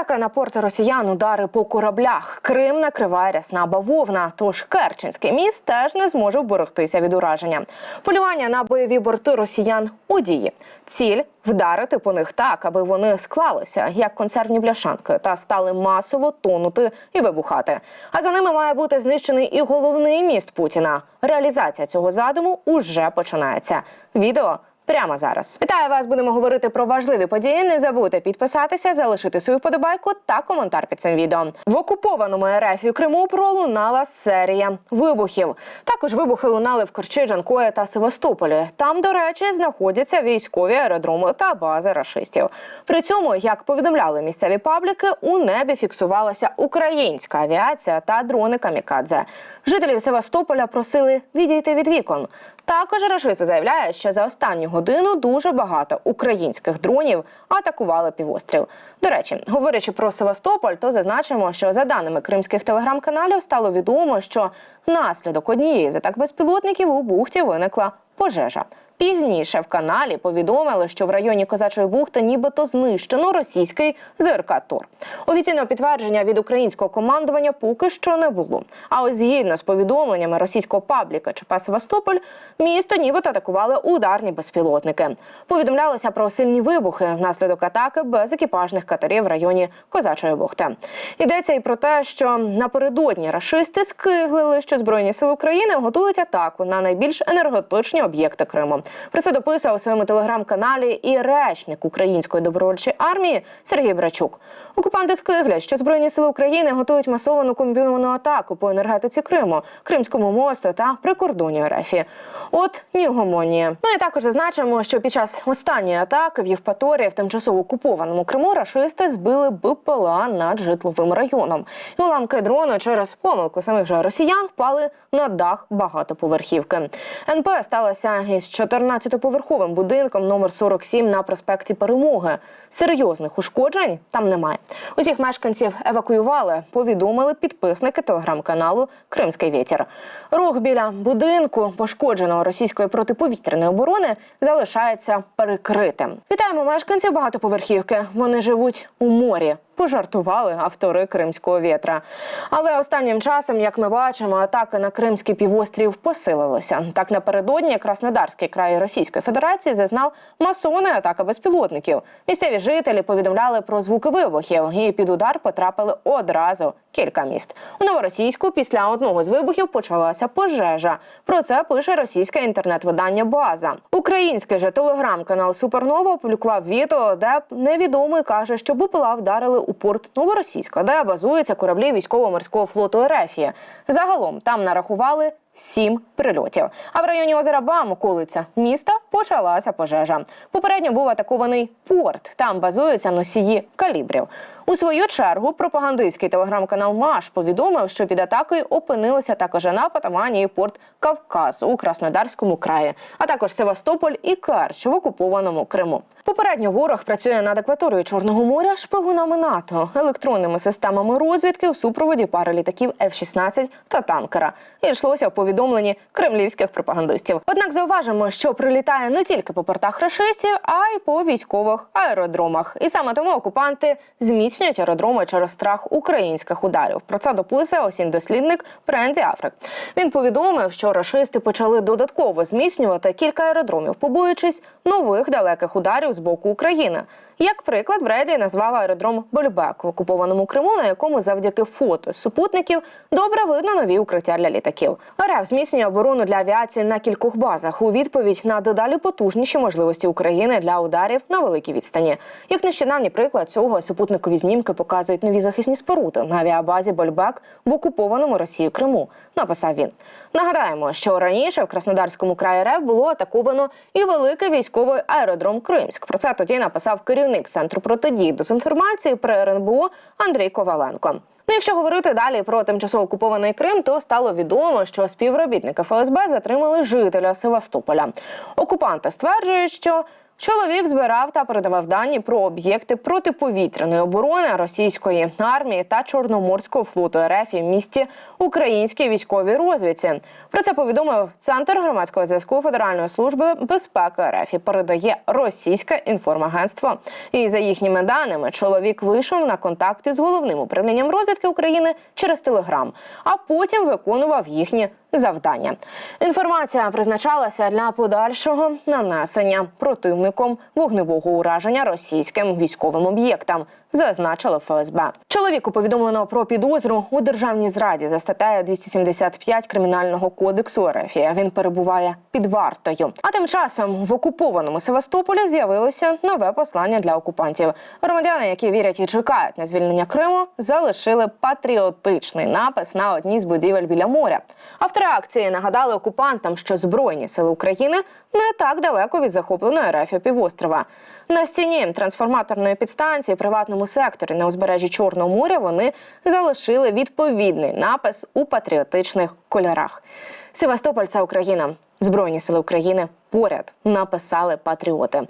Атака на порти росіян, удари по кораблях. Крим накриває рясна бавовна. Тож Керченський міст теж не зможе вберегтися від ураження. Полювання на бойові борти росіян у дії. Ціль вдарити по них так, аби вони склалися як консервні бляшанки та стали масово тонути і вибухати. А за ними має бути знищений і головний міст Путіна. Реалізація цього задуму уже починається. Відео прямо зараз. Вітаю вас! Будемо говорити про важливі події. Не забудьте підписатися, залишити свою подобайку та коментар під цим відео. В окупованому РФ і Криму пролунала серія вибухів. Також вибухи лунали в Корчі, Джанкої та Севастополі. Там, до речі, знаходяться військові аеродроми та бази рашистів. При цьому, як повідомляли місцеві пабліки, у небі фіксувалася українська авіація та дрони камікадзе. Жителів Севастополя просили відійти від вікон. Також рашиси заявляють, що за останню годину дуже багато українських дронів атакували півострів. До речі, говорячи про Севастополь, то зазначимо, що за даними кримських телеграм-каналів стало відомо, що внаслідок однієї з атак безпілотників у бухті виникла пожежа. Пізніше в каналі повідомили, що в районі Козачої бухти нібито знищено російський ЗРК Тор. Офіційного підтвердження від українського командування поки що не було. А ось згідно з повідомленнями російського пабліка ЧП Севастополь, місто нібито атакували ударні безпілотники. Повідомлялося про сильні вибухи внаслідок атаки без екіпажних катерів в районі Козачої бухти. Йдеться і про те, що напередодні рашисти скиглили, що збройні сили України готують атаку на найбільш енергетичні об'єкти Криму. Про це дописав у своєму телеграм-каналі і речник української добровольчої армії Сергій Брачук. Окупанти скиглять, що збройні сили України готують масовану комбіновану атаку по енергетиці Криму, Кримському мосту та прикордонні РФ. От ні гомонії. Ну і також зазначимо, що під час останньої атаки в Євпаторії в тимчасово окупованому Криму рашисти збили БПЛА над житловим районом. І уламки дрону через помилку самих же росіян впали на дах багатоповерхівки. НП сталося із 14-поверховим будинком номер 47 на проспекті Перемоги. Серйозних ушкоджень там немає. Усіх мешканців евакуювали, повідомили підписники телеграм-каналу Кримський вітер. Рух біля будинку, пошкодженого російської протиповітряної оборони, залишається перекритим. Вітаємо мешканців багатоповерхівки. Вони живуть у морі. Пожартували автори кримського вітра. Але останнім часом, як ми бачимо, атаки на Кримський півострів посилилися. Так напередодні Краснодарський край Російської Федерації зазнав масовної атаки безпілотників. Місцеві жителі повідомляли про звуки вибухів, і під удар потрапили одразу кілька міст. У новоросійську після одного з вибухів почалася пожежа. Про це пише російське інтернет-видання База. Український же телеграм-канал Супернова опублікував відео, де невідомий каже, що БПЛА вдарили у порт Новоросійська, де базуються кораблі військово-морського флоту Ерефія. Загалом там нарахували. Сім прильотів. А в районі озера Бам, околиця міста, почалася пожежа. Попередньо був атакований порт. Там базуються носії калібрів. У свою чергу пропагандистський телеграм-канал Маш повідомив, що під атакою опинилися також Анапа, Тамані і порт Кавказ у Краснодарському краї, а також Севастополь і Керч в окупованому Криму. Попередньо ворог працює над акваторією Чорного моря шпигунами НАТО, електронними системами розвідки в супроводі пари літаків F-16 та танкера. І йшлося в повідомленні кремлівських пропагандистів. Однак зауважимо, що прилітає не тільки по портах рашистів, а й по військових аеродромах. І саме тому окупанти зміцнюють аеродроми через страх українських ударів. Про це дописує осінь дослідник Бренді Африк. Він повідомив, що рашисти почали додатково зміцнювати кілька аеродромів, побоюючись нових далеких ударів з боку України. Як приклад, Бредлі назвав аеродром Больбек в окупованому Криму, на якому завдяки фото супутників добре видно нові укриття для літаків. РФ зміцнює оборону для авіації на кількох базах у відповідь на дедалі потужніші можливості України для ударів на великій відстані. Як нещодавній приклад цього супутникові знімки показують нові захисні споруди на авіабазі Больбек в окупованому Росією Криму. Написав він. Нагадаємо, що раніше в Краснодарському краї РФ було атаковано і великий військовий аеродром Кримськ. Про це тоді написав керівник центру протидії дезінформації при РНБО Андрій Коваленко. Ну, якщо говорити далі про тимчасово окупований Крим, то стало відомо, що співробітники ФСБ затримали жителя Севастополя. Окупанти стверджують, що Чоловік збирав та передавав дані про об'єкти протиповітряної оборони російської армії та Чорноморського флоту РФ в місті Українській військовій розвідці. Про це повідомив Центр громадського зв'язку Федеральної служби безпеки РФ і передає російське інформагентство. І за їхніми даними, чоловік вийшов на контакти з головним управлінням розвідки України через Телеграм, а потім виконував їхні завдання. Інформація призначалася для подальшого нанесення противником вогневого ураження російським військовим об'єктам. Зазначили ФСБ. Чоловіку повідомлено про підозру у державній зраді за статтею 275 кримінального кодексу РФ. Він перебуває під вартою. А тим часом в окупованому Севастополі з'явилося нове послання для окупантів. Громадяни, які вірять і чекають на звільнення Криму, залишили патріотичний напис на одній з будівель біля моря. Автори акції нагадали окупантам, що збройні сили України не так далеко від захопленої РФ півострова. На стіні трансформаторної підстанції приватному секторі на узбережжі Чорного моря вони залишили відповідний напис у патріотичних кольорах. Севастополь це Україна. Збройні сили України поряд написали патріоти.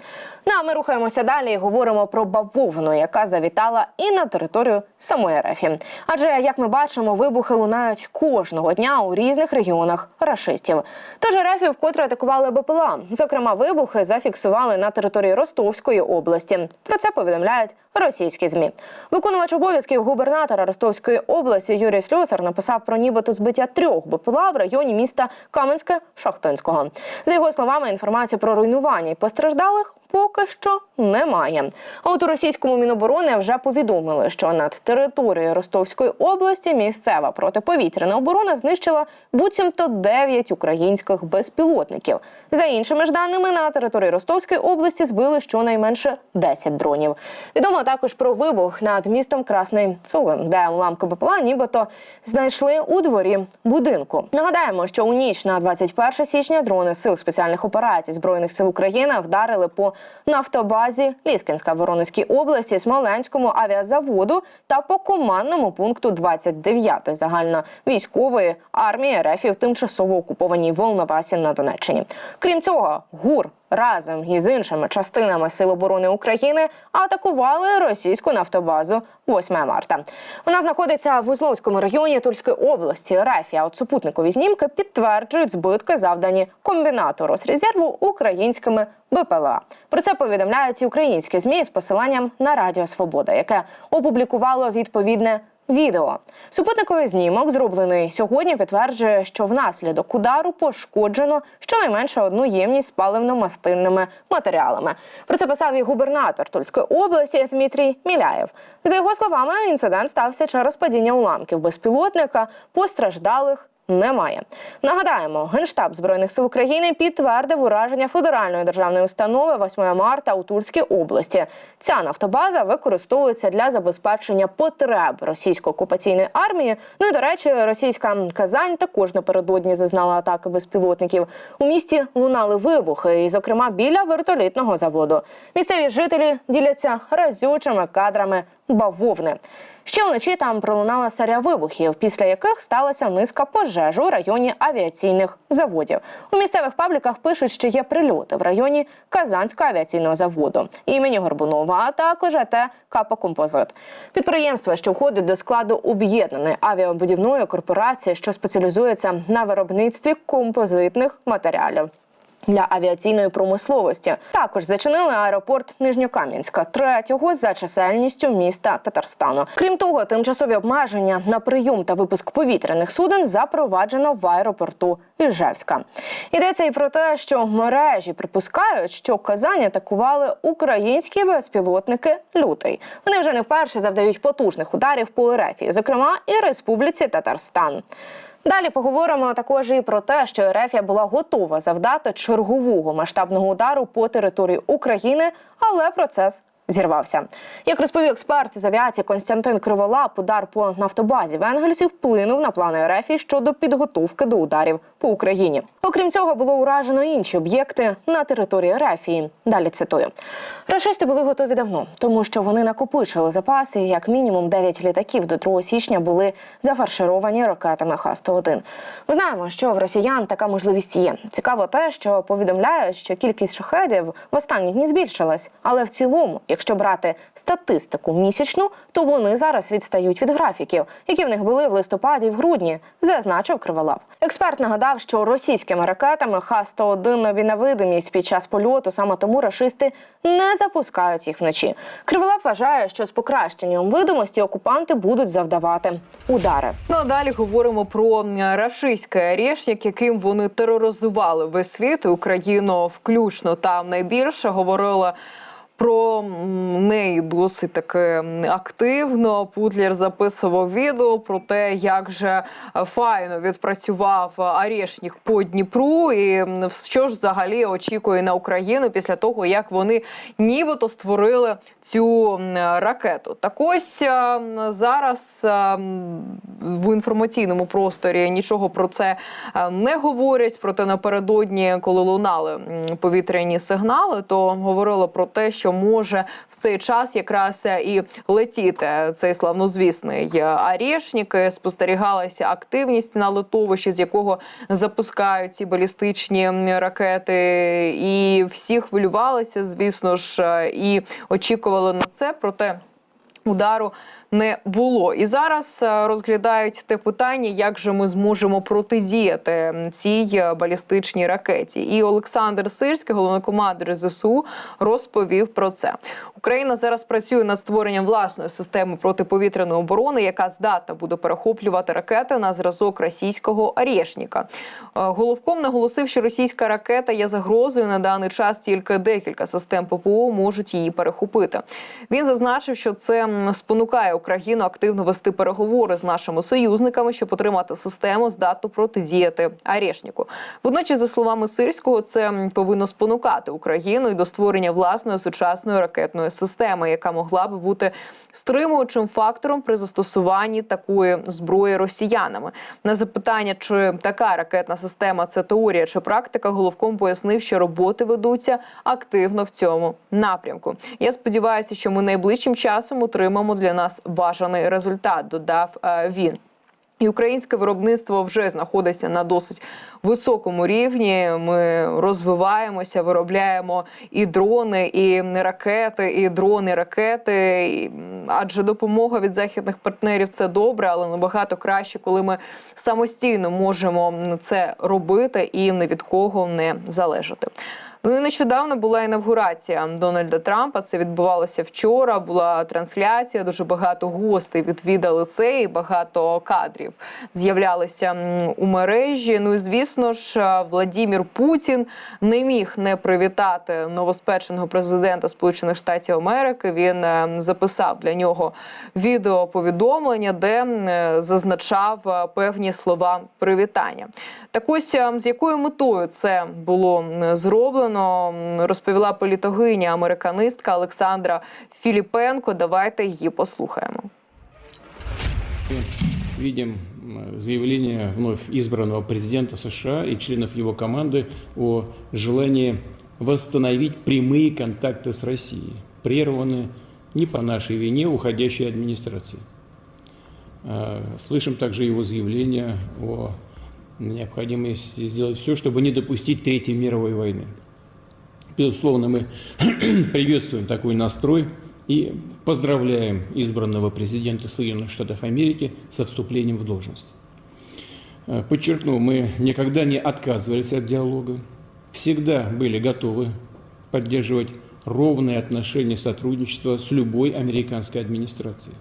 Ну а ми рухаємося далі і говоримо про бавовну, яка завітала і на територію самої РФ. Адже як ми бачимо, вибухи лунають кожного дня у різних регіонах рашистів. Тож РФ вкотре атакували БПЛА. Зокрема, вибухи зафіксували на території Ростовської області. Про це повідомляють російські змі. Виконувач обов'язків губернатора Ростовської області Юрій Слюсар написав про нібито збиття трьох БПЛА в районі міста Каменське Шахтинського. За його словами, інформацію про руйнування і постраждалих поки що немає. А от у російському міноборони вже повідомили, що над територією Ростовської області місцева протиповітряна оборона знищила буцімто 9 українських безпілотників. За іншими ж даними, на території Ростовської області збили щонайменше 10 дронів. Відомо також про вибух над містом Красний Сулин, де уламки БПЛА нібито знайшли у дворі будинку. Нагадаємо, що у ніч на 21 січня дрони сил спеціальних операцій збройних сил України вдарили по нафтобазі Ліскінська Воронезькій області, Смоленському авіазаводу та по командному пункту 29-ї загальновійськової армії РФ в тимчасово окупованій Волновасі на Донеччині. Крім цього, ГУР разом із іншими частинами Сил оборони України атакували російську нафтобазу 8 марта. Вона знаходиться в Узловському районі Тульської області. РФ, от супутникові знімки підтверджують збитки, завдані комбінату Росрезерву українськими БПЛА. Про це повідомляють і українські змі з посиланням на Радіо Свобода, яке опублікувало відповідне відео. Супутниковий знімок, зроблений сьогодні, підтверджує, що внаслідок удару пошкоджено щонайменше одну ємність з паливно-мастильними матеріалами. Про це писав і губернатор Тульської області Дмитрій Міляєв. За його словами, інцидент стався через падіння уламків безпілотника, постраждалих немає. Нагадаємо, генштаб збройних сил України підтвердив ураження федеральної державної установи 8 марта у Тульській області. Ця нафтобаза використовується для забезпечення потреб російської окупаційної армії. Ну і до речі, російська Казань також напередодні зазнала атаки безпілотників. У місті лунали вибухи, і, зокрема, біля вертолітного заводу. Місцеві жителі діляться разючими кадрами бавовни. Ще вночі там пролунала серія вибухів, після яких сталася низка пожеж у районі авіаційних заводів. У місцевих пабліках пишуть, що є прильоти в районі Казанського авіаційного заводу імені Горбунова, а також АТ «Капа Композит. Підприємство, що входить до складу об'єднаної авіабудівної корпорації, що спеціалізується на виробництві композитних матеріалів для авіаційної промисловості. Також зачинили аеропорт Нижньокам'янська, третього за чисельністю міста Татарстану. Крім того, тимчасові обмеження на прийом та випуск повітряних суден запроваджено в аеропорту Іжевська. Йдеться і про те, що мережі припускають, що Казань атакували українські безпілотники лютий. Вони вже не вперше завдають потужних ударів по РФ, зокрема і Республіці Татарстан. Далі поговоримо також і про те, що Ерефія була готова завдати чергового масштабного удару по території України, але процес зірвався. Як розповів експерт з авіації Константин Криволап, удар по нафтобазі в Енгельсі вплинув на плани РФ щодо підготовки до ударів по Україні. Окрім цього, було уражено інші об'єкти на території Рефії. Далі цитую: рашисти були готові давно, тому що вони накопичили запаси. Як мінімум 9 літаків до 2 січня були зафаршировані ракетами Х-101. Ми знаємо, що в росіян така можливість є. Цікаво те, що повідомляють, що кількість шахедів в останні дні збільшилась, але в цілому, якщо брати статистику місячну, то вони зараз відстають від графіків, які в них були в листопаді в грудні, зазначив Криволап. Експерт нагадав, що російськими ракетами Х-101 нові на видимість під час польоту, саме тому рашисти не запускають їх вночі. Криволап вважає, що з покращенням видимості окупанти будуть завдавати удари. Ну а далі говоримо про рашистський арешник, яким вони тероризували весь світ і Україну включно. Там найбільше говорили. Про неї досить таки активно. Путлер записував відео про те, як же е, файно відпрацював Арешнік по Дніпру, і що ж взагалі очікує на Україну після того, як вони нібито створили цю ракету. Так ось е, зараз е, в інформаційному просторі нічого про це не говорять. Проте напередодні, коли лунали повітряні сигнали, то говорили про те, що може в цей час якраз і летіти цей славнозвісний Арешнік. Спостерігалася активність на литовищі, з якого запускають ці балістичні ракети, і всі хвилювалися, звісно ж, е, і очікували на це. Проте удару не було. І зараз е, розглядають те питання, як же ми зможемо протидіяти цій е, балістичній ракеті. І Олександр Сирський, головнокомандир ЗСУ, розповів про це. Україна зараз працює над створенням власної системи протиповітряної оборони, яка здатна буде перехоплювати ракети на зразок російського Арєшніка. Е, Головком наголосив, що російська ракета є загрозою на даний час. Тільки декілька систем ППО можуть її перехопити. Він зазначив, що це спонукає Україну активно вести переговори з нашими союзниками, щоб отримати систему, здатну протидіяти Арешніку. Водночас, за словами Сирського, це повинно спонукати Україну і до створення власної сучасної ракетної системи, яка могла би бути стримуючим фактором при застосуванні такої зброї росіянами. На запитання, чи така ракетна система це теорія чи практика, головком пояснив, що роботи ведуться активно в цьому напрямку. Я сподіваюся, що ми найближчим часом отримаємо для нас бажаний результат. Додав е, він. І українське виробництво вже знаходиться на досить високому рівні. Ми розвиваємося, виробляємо і дрони, і ракети, і дрони, ракети. Адже допомога від західних партнерів це добре, але набагато краще, коли ми самостійно можемо це робити і ні від кого не залежати. Ну і нещодавно була інавгурація Дональда Трампа. Це відбувалося вчора. Була трансляція. Дуже багато гостей відвідали це і багато кадрів з'являлися у мережі. Ну і звісно ж, е, Владімір Путін не міг не привітати новоспеченого президента Сполучених Штатів Америки. Він е, записав для нього відеоповідомлення, де е, зазначав певні слова привітання. Так ось е, з якою метою це було м, зроблено, м, розповіла політогиня американистка Олександра Філіпенко. Давайте її послухаємо. видим м, заявление вновь избранного президента США и членов его команды о желании восстановить прямые контакты с Россией, прерванные не по нашей вине уходящей администрации. Э, Слышим также его заявление о необходимости сделать все, чтобы не допустить Третьей мировой войны. Безусловно, мы приветствуем такой настрой и поздравляем избранного президента Соединенных Штатов Америки со вступлением в должность. Э, Подчеркну, мы никогда не отказывались от диалога, всегда были готовы поддерживать ровные отношения сотрудничества с любой американской администрацией.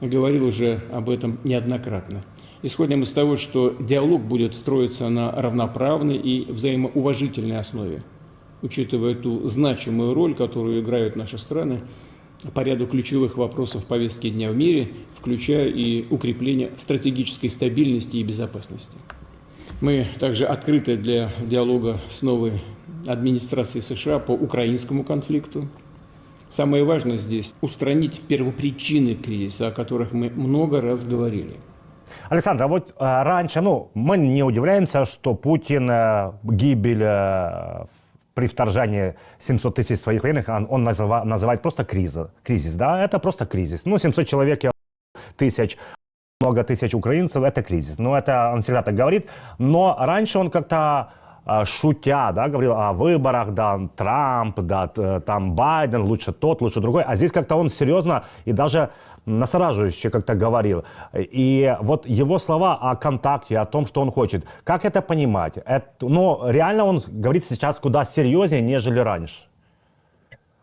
Говорил уже об этом неоднократно. Исходим из того, что диалог будет строиться на равноправной и взаимоуважительной основе, учитывая ту значимую роль, которую играют наши страны по ряду ключевых вопросов повестки дня в мире, включая и укрепление стратегической стабильности и безопасности. Мы также открыты для диалога с новой администрацией США по украинскому конфликту. Самое важное здесь – устранить первопричины кризиса, о которых мы много раз говорили. Александр, а вот э, раньше, ну, мы не удивляемся, что Путин э, гибель э, при вторжении 700 тысяч своих военных, он, он называ- называет просто кризис, кризис, да, это просто кризис. Ну, 700 человек, я тысяч, много тысяч украинцев, это кризис. Ну, это он всегда так говорит. Но раньше он как-то э, шутя, да, говорил о выборах, да, Трамп, да, т- там Байден, лучше тот, лучше другой. А здесь как-то он серьезно и даже настораживающе как-то говорил. И вот его слова о контакте, о том, что он хочет, как это понимать? Это, ну, реально он говорит сейчас куда серьезнее, нежели раньше.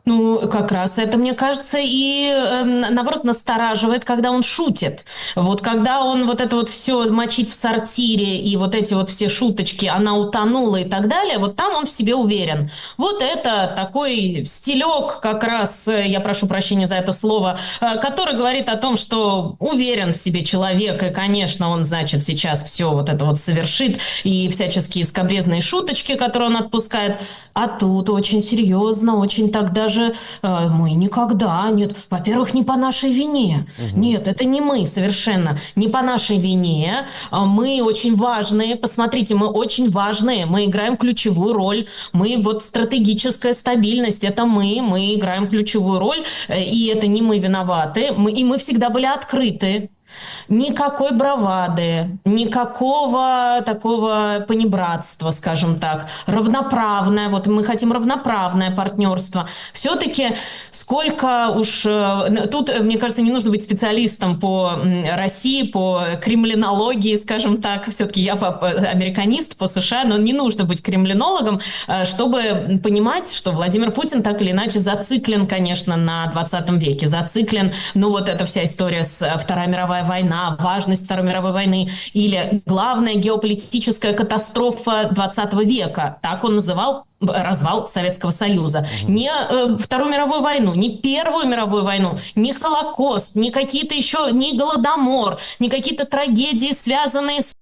Ну, как раз это, мне кажется, и э, наоборот настораживает, когда он шутит. Вот когда он вот это вот все мочить в сортире и вот эти вот все шуточки, она утонула и так далее, вот там он в себе уверен. Вот это такой стилек, как раз, э, я прошу прощения за это слово, э, который говорит о том, что уверен в себе человек, и, конечно, он, значит, сейчас все вот это вот совершит, и всяческие скобрезные шуточки, которые он отпускает. А тут очень серьезно, очень так даже э, мы никогда, нет, во-первых, не по нашей вине. Нет, это не мы совершенно, не по нашей вине. А Мы очень важные, посмотрите, мы очень важные, мы играем ключевую роль, мы вот стратегическая стабильность, это мы, мы играем ключевую роль, э, и это не мы виноваты, мы, и мы всегда были открыты. Никакой бравады, никакого такого понебратства, скажем так, равноправное, вот мы хотим равноправное партнерство. Все-таки сколько уж... э, Тут, э, мне кажется, не нужно быть специалистом по России, по кремлинологии, скажем так. Все-таки я по- американист по США, но не нужно быть кремлинологом, э, чтобы понимать, что Владимир Путин так или иначе зациклен, конечно, на 20 веке, зациклен, ну вот эта вся история с Вторая мировая война, важность Второй мировой войны или главная геополитическая катастрофа 20 века, так он называл развал Советского Союза. Не э, Вторую мировую войну, не Первую мировую войну, не Холокост, не какие-то еще, не Голодомор, не какие-то трагедии, связанные с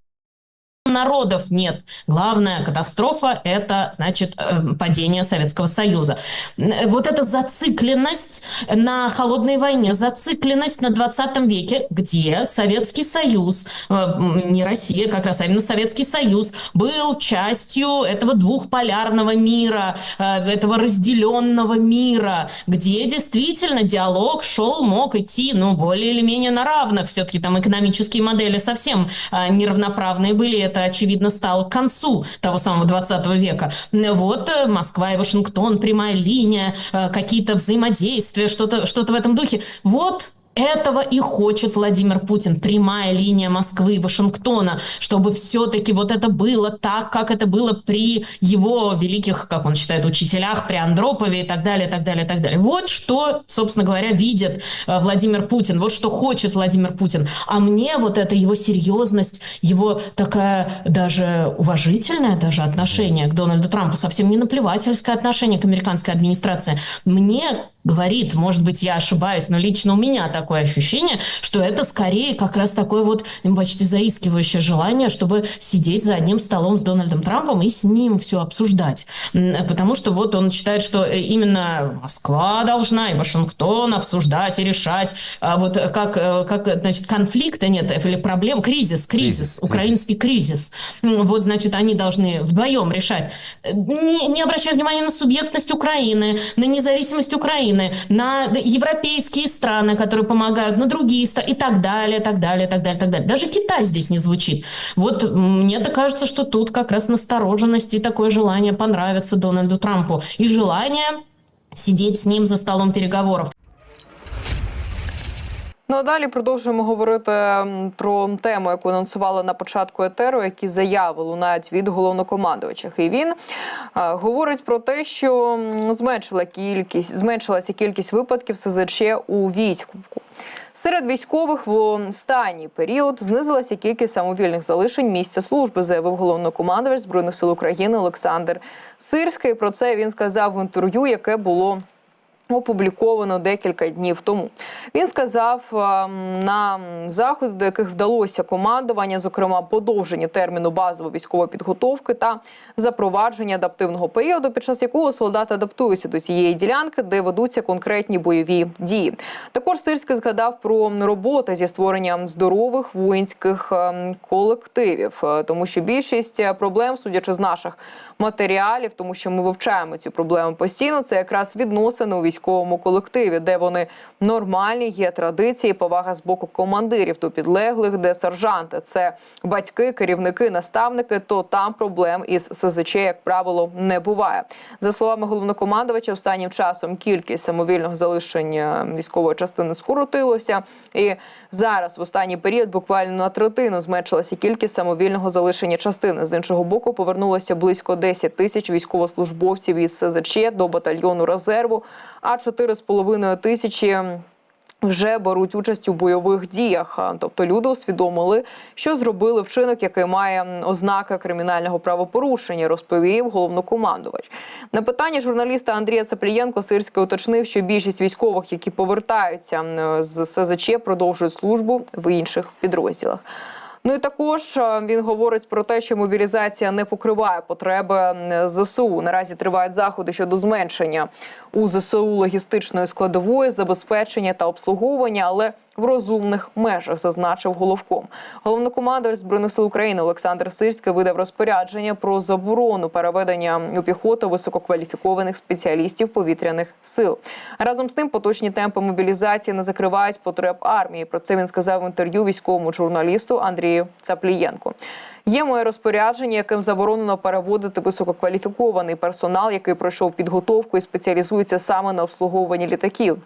народов нет. Главная катастрофа – это, значит, э, падение Советского Союза. Н- Вот эта зацикленность на холодной войне, зацикленность на 20 веке, где Советский Союз, э, не Россия как раз, а именно Советский Союз, был частью этого двухполярного мира, э, этого разделенного мира, где действительно диалог шел, мог идти, ну, более или менее на равных. Все-таки там экономические модели совсем э, неравноправные были. Это, очевидно, стало к концу того самого 20 века. Вот э, Москва и Вашингтон, прямая линия, э, какие-то взаимодействия, что-то что в этом духе. Вот этого и хочет Владимир Путин. Прямая линия Москвы и Вашингтона, чтобы все-таки вот это было так, как это было при его великих, как он считает, учителях, при Андропове и так далее, так далее, так далее. Вот что, собственно говоря, видит э, Владимир Путин, вот что хочет Владимир Путин. А мне вот эта его серьезность, его такая даже уважительное даже отношение к Дональду Трампу, совсем не наплевательское отношение к американской администрации, мне говорит, может быть, я ошибаюсь, но лично у меня такое ощущение, что это скорее как раз такое вот почти заискивающее желание, чтобы сидеть за одним столом с Дональдом Трампом и с ним все обсуждать. Потому что вот он считает, что э, именно Москва должна и Вашингтон обсуждать и решать, а вот как, э, как значит, конфликта нет, или проблем, кризис, кризис, Кризис, украинский кризис. Вот, значит, они должны вдвоем решать. Э, Не, не обращая внимания на субъектность Украины, на независимость Украины, на европейские страны, которые помогают, на другие и так далее, так далее, так далее, так далее. Даже Китай здесь не звучит. Вот мне так кажется, что тут как раз настороженность и такое желание понравиться Дональду Трампу. И желание сидеть с ним за столом переговоров. Ну а далі продовжуємо говорити про тему, яку анонсували на початку етеру, які заяви лунають від головнокомандувачах. І він е, говорить про те, що зменшила кількість, зменшилася кількість випадків СЗЧ у війську. Серед військових в останній період знизилася кількість самовільних залишень місця служби, заявив головнокомандувач збройних сил України Олександр Сирський. Про це він сказав в інтерв'ю, яке було Опубліковано декілька днів тому. Він сказав ем, на заходи, до яких вдалося командування, зокрема подовження терміну базової військової підготовки та запровадження адаптивного періоду, під час якого солдати адаптуються до цієї ділянки, де ведуться конкретні бойові дії. Також Сирський згадав про роботи зі створенням здорових воїнських ем, колективів, е, тому що більшість е, проблем, судячи з наших матеріалів, тому що ми вивчаємо цю проблему постійно. Це якраз відносини у військовому колективі, де вони нормальні, є традиції, повага з боку командирів до підлеглих, де сержанти це батьки, керівники, наставники. То там проблем із СЗЧ, як правило, не буває. За словами головнокомандувача, останнім часом кількість самовільних залишень е, військової частини скоротилося, і зараз в останній період буквально на третину зменшилася кількість самовільного залишення частини. З іншого боку, повернулося близько 10 тисяч військовослужбовців із СЗЧ до батальйону резерву, а 4,5 тисячі. Вже беруть участь у бойових діях, тобто люди усвідомили, що зробили вчинок, який має ознаки кримінального правопорушення, розповів головнокомандувач. На питання журналіста Андрія Цаплієнко Сирський уточнив, що більшість військових, які повертаються з СЗЧ, продовжують службу в інших підрозділах. Ну і також е, він говорить про те, що мобілізація не покриває потреби ЗСУ. Наразі тривають заходи щодо зменшення у ЗСУ логістичної складової, забезпечення та обслуговування, але в розумних межах, зазначив головком. Головнокомандувач збройних сил України Олександр Сирський видав розпорядження про заборону переведення у піхоту висококваліфікованих спеціалістів повітряних сил. Разом з тим, поточні темпи мобілізації не закривають потреб армії. Про це він сказав в інтерв'ю військовому журналісту Андрію Цаплієнку. Є моє розпорядження, яким заборонено переводити висококваліфікований персонал, який пройшов підготовку і спеціалізується саме на обслуговуванні літаків.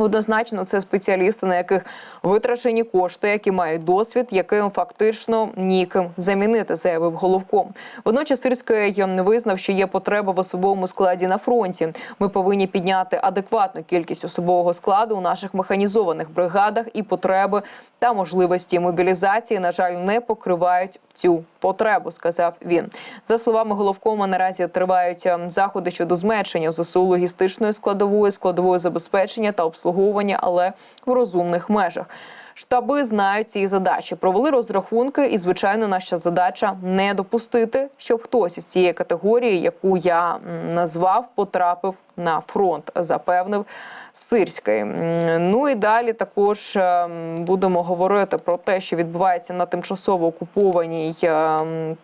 Однозначно, це спеціалісти, на яких витрачені кошти, які мають досвід, яким фактично ніким замінити, заявив головком. Водночас Сирський визнав, що є потреба в особовому складі на фронті. Ми повинні підняти адекватну кількість особового складу у наших механізованих бригадах і потреби та можливості мобілізації, на жаль, не покривають цю потребу, сказав він. За словами головкома, наразі тривають е, заходи щодо зменшення ЗСУ логістичної складової, складової забезпечення та обслуговування, але в розумних межах. Штаби знають ці задачі, провели розрахунки, і звичайно, наша задача не допустити, щоб хтось із цієї категорії, яку я назвав, потрапив на фронт, запевнив Сирський. Ну і далі також е, будемо говорити про те, що відбувається на тимчасово окупованій е,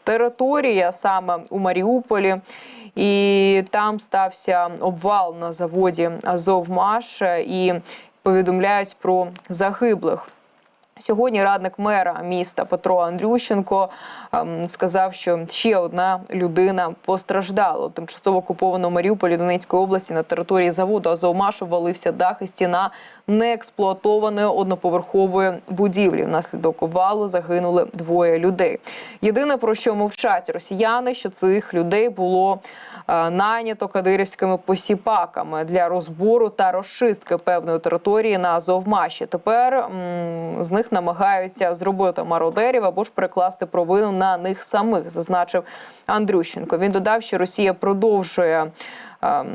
території, а саме у Маріуполі. І там стався обвал на заводі Азовмаш е, і повідомляють про загиблих. Сьогодні радник мера міста Петро Андрющенко ем, сказав, що ще одна людина постраждала. У тимчасово окупованому Маріуполі Донецької області на території заводу Азовмашу валився дах і стіна неексплуатованої одноповерхової будівлі. Внаслідок обвалу загинули двоє людей. Єдине про що мовчать росіяни, що цих людей було е, найнято кадирівськими посіпаками для розбору та розчистки певної території на Азовмаші. Тепер м, з них намагаються зробити мародерів або ж перекласти провину на них самих, зазначив Андрющенко. Він додав, що Росія продовжує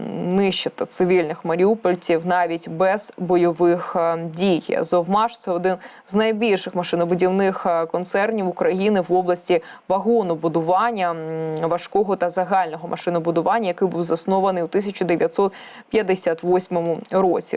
нищити цивільних маріупольців навіть без бойових е, дій. Зовмаш це один з найбільших машинобудівних е, концернів України в області вагонобудування важкого та загального машинобудування, який був заснований у 1958 році.